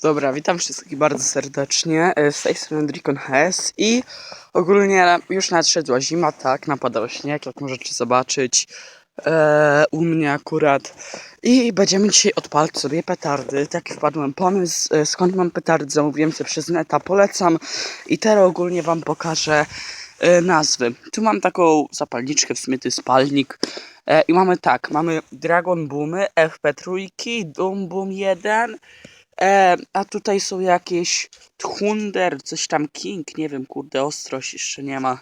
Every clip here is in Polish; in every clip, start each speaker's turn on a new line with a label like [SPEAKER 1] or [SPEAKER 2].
[SPEAKER 1] Dobra, witam wszystkich bardzo serdecznie. E, Z tej strony Drikon HS i ogólnie już nadszedła zima, tak, napadał śnieg, jak możecie zobaczyć e, u mnie akurat. I będziemy dzisiaj odpalać sobie petardy. Taki wpadłem pomysł, e, skąd mam petardy, zamówiłem sobie przez neta, polecam. I teraz ogólnie wam pokażę e, nazwy. Tu mam taką zapalniczkę, w sumie to jest. E, I mamy tak, mamy Dragon Boomy, FP3, Doom Boom 1, E, a tutaj są jakieś Thunder, coś tam King, nie wiem, kurde, ostrość jeszcze nie ma.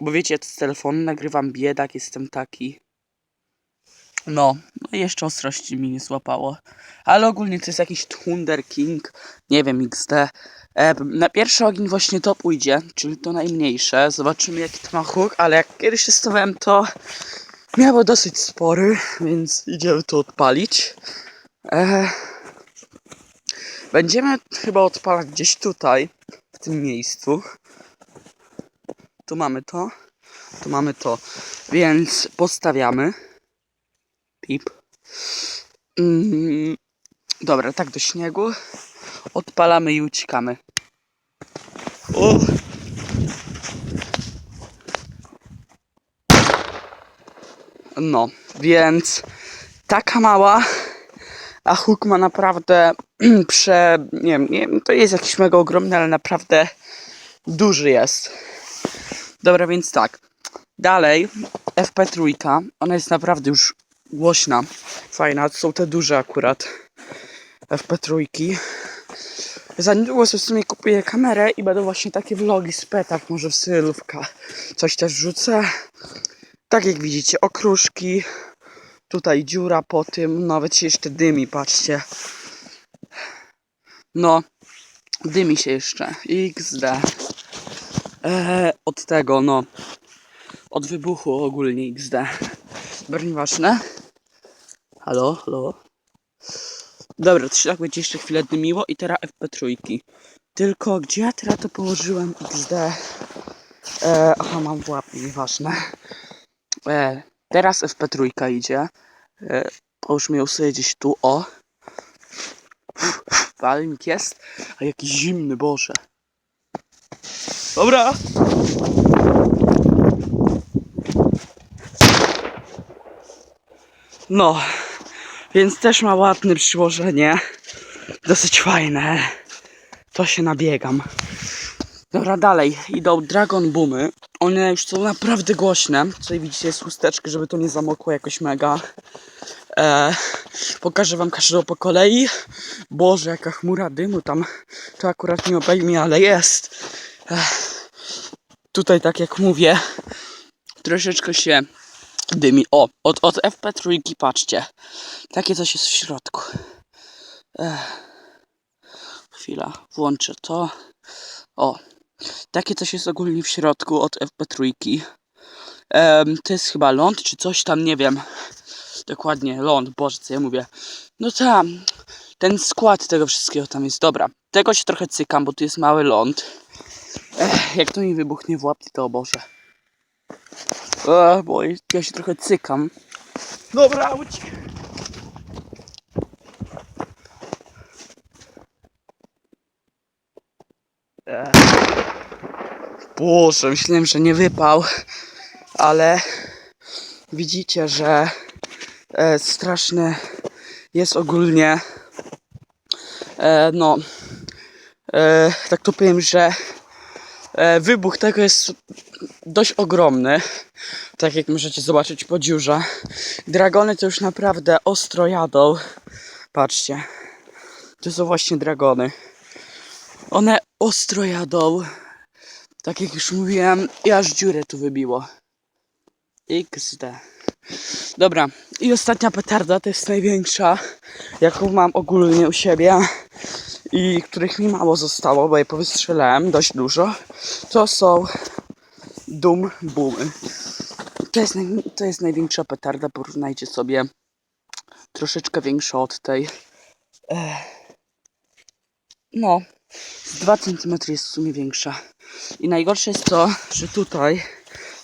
[SPEAKER 1] Bo wiecie, z telefonu nagrywam biedak, jestem taki. No, no jeszcze ostrości mi nie złapało. Ale ogólnie to jest jakiś Thunder King, nie wiem, XD. E, na pierwszy ogień właśnie to pójdzie, czyli to najmniejsze. Zobaczymy jaki to ma huk, ale jak kiedyś testowałem to miało dosyć spory, więc idziemy to odpalić. E, Będziemy chyba odpalać gdzieś tutaj, w tym miejscu. Tu mamy to, tu mamy to. Więc postawiamy. Pip. Mm, dobra, tak do śniegu. Odpalamy i uciekamy. O! No, więc taka mała, a huk ma naprawdę prze... Nie wiem, nie wiem, to jest jakiś mega ogromny, ale naprawdę duży jest. Dobra, więc tak. Dalej, FP3, ona jest naprawdę już głośna, fajna, to są te duże akurat FP3. Za niedługo sobie w sumie kupuję kamerę i będą właśnie takie vlogi z petach, może w sylówka. Coś też wrzucę. Tak jak widzicie, okruszki, Tutaj dziura po tym, nawet się jeszcze dymi, patrzcie. No, dymi się jeszcze. XD. Eee, od tego, no. Od wybuchu ogólnie XD. Bardzo nieważne. Halo, halo. Dobra, to się tak będzie jeszcze chwilę dymiło i teraz FP3. Tylko gdzie ja teraz to położyłem XD? Eee, aha, mam w łapie, nieważne. Eee, Teraz FP3 idzie. E, Połóżmy ją sobie gdzieś tu, o. Palnik jest, a jakiś zimny, Boże. Dobra. No, więc też ma ładne przyłożenie. Dosyć fajne. To się nabiegam. Dobra, dalej. Idą Dragon Boomy. One już są naprawdę głośne. Tutaj widzicie jest chusteczki, żeby to nie zamokło jakoś mega. E, pokażę wam każdą po kolei. Boże, jaka chmura dymu tam. To akurat nie obejmie, ale jest. E, tutaj tak jak mówię, troszeczkę się dymi. O, od, od FP3 patrzcie. Takie coś jest w środku. E, chwila, włączę to. O, takie coś jest ogólnie w środku od FP3. Em, to jest chyba ląd, czy coś tam, nie wiem. Dokładnie, ląd, boże, co ja mówię. No tam, ten skład tego wszystkiego tam jest, dobra. Tego się trochę cykam, bo tu jest mały ląd. Ech, jak to mi wybuchnie w łapie, to o Boże. Ech, bo ja się trochę cykam. Dobra, uciekaj. Boże, myślałem, że nie wypał, ale widzicie, że e, straszny jest ogólnie, e, no, e, tak to powiem, że e, wybuch tego jest dość ogromny, tak jak możecie zobaczyć po dziurze. Dragony to już naprawdę ostro jadą, patrzcie, to są właśnie dragony. One ostro jadą. Tak jak już mówiłem, i aż dziurę tu wybiło. XD. Dobra, i ostatnia petarda to jest największa, jaką mam ogólnie u siebie i których mi mało zostało, bo je powystrzelałem dość dużo. To są Doom Boomy. To jest, to jest największa petarda, porównajcie sobie troszeczkę większa od tej. No, z 2 cm jest w sumie większa. I najgorsze jest to, że tutaj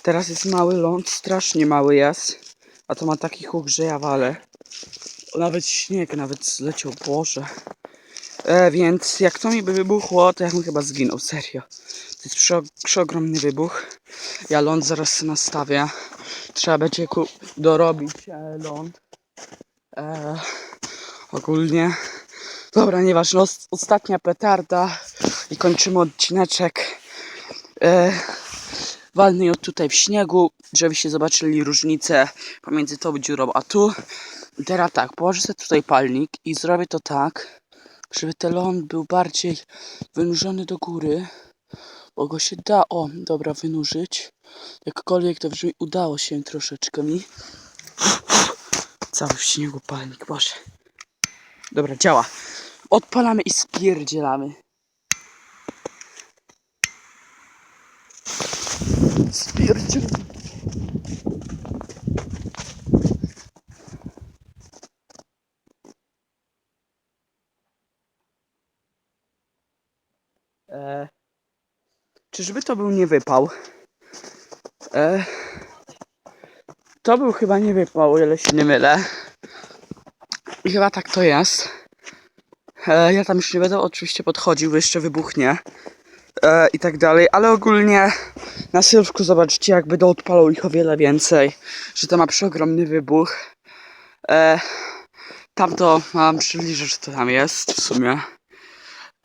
[SPEAKER 1] teraz jest mały ląd, strasznie mały jest. A to ma taki huk, że ja walę. Nawet śnieg nawet zleciał, Boże. E, więc jak to mi by wybuchło, to ja bym chyba zginął, serio. To jest prze, przeogromny wybuch. Ja ląd zaraz nastawię. Trzeba będzie dorobić e, ląd. E, ogólnie. Dobra, nieważne. Os- ostatnia petarda i kończymy odcineczek. E, walny ją tutaj w śniegu, żebyście zobaczyli różnicę pomiędzy tą dziurą a tu. Teraz tak, położę sobie tutaj palnik i zrobię to tak, żeby ten ląd był bardziej wynurzony do góry, bo go się da, o, dobra, wynurzyć. Jakkolwiek to brzmi, udało się troszeczkę mi. Cały w śniegu palnik, boże. Dobra, działa. Odpalamy i spierdzielamy. Spierdzielamy. E, czyżby to był nie wypał? E, to był chyba nie wypał, o ile się nie mylę. Chyba tak to jest. E, ja tam już nie będę oczywiście podchodził, jeszcze wybuchnie. E, I tak dalej, ale ogólnie na sylwku zobaczcie, jak będę odpalał ich o wiele więcej. Że to ma przeogromny wybuch. E, tamto mam przybliżę, że to tam jest w sumie.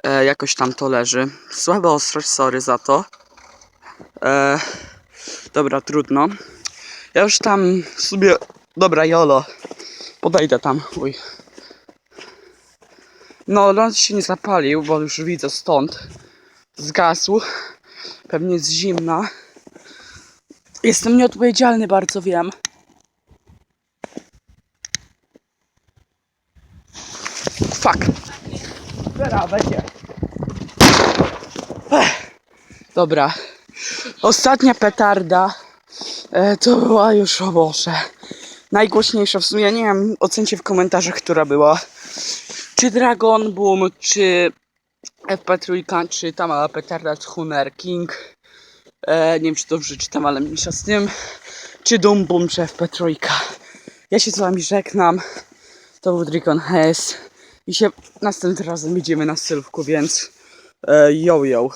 [SPEAKER 1] E, jakoś tam to leży. Słaba ostrość, sorry za to. E, dobra, trudno. Ja już tam sobie. Dobra, Jolo. Podejdę tam. Uj. No, ląd się nie zapalił, bo już widzę stąd. Zgasł. Pewnie jest zimna. Jestem nieodpowiedzialny, bardzo wiem. Fuck. Teraz będzie. Dobra. Ostatnia petarda. E, to była już o Boże. Najgłośniejsza w sumie. Nie wiem, ocencie w komentarzach, która była. Czy Dragon Boom, czy FP3, czy ta mała petarda Hunter King. E, nie wiem, czy dobrze czytam, ale mniejsza z tym. Czy Doom Boom, czy FP3. Ja się z wami żegnam. To był Dragon Hess. I się następnym razem widzimy na sylwku, więc e, yo yo.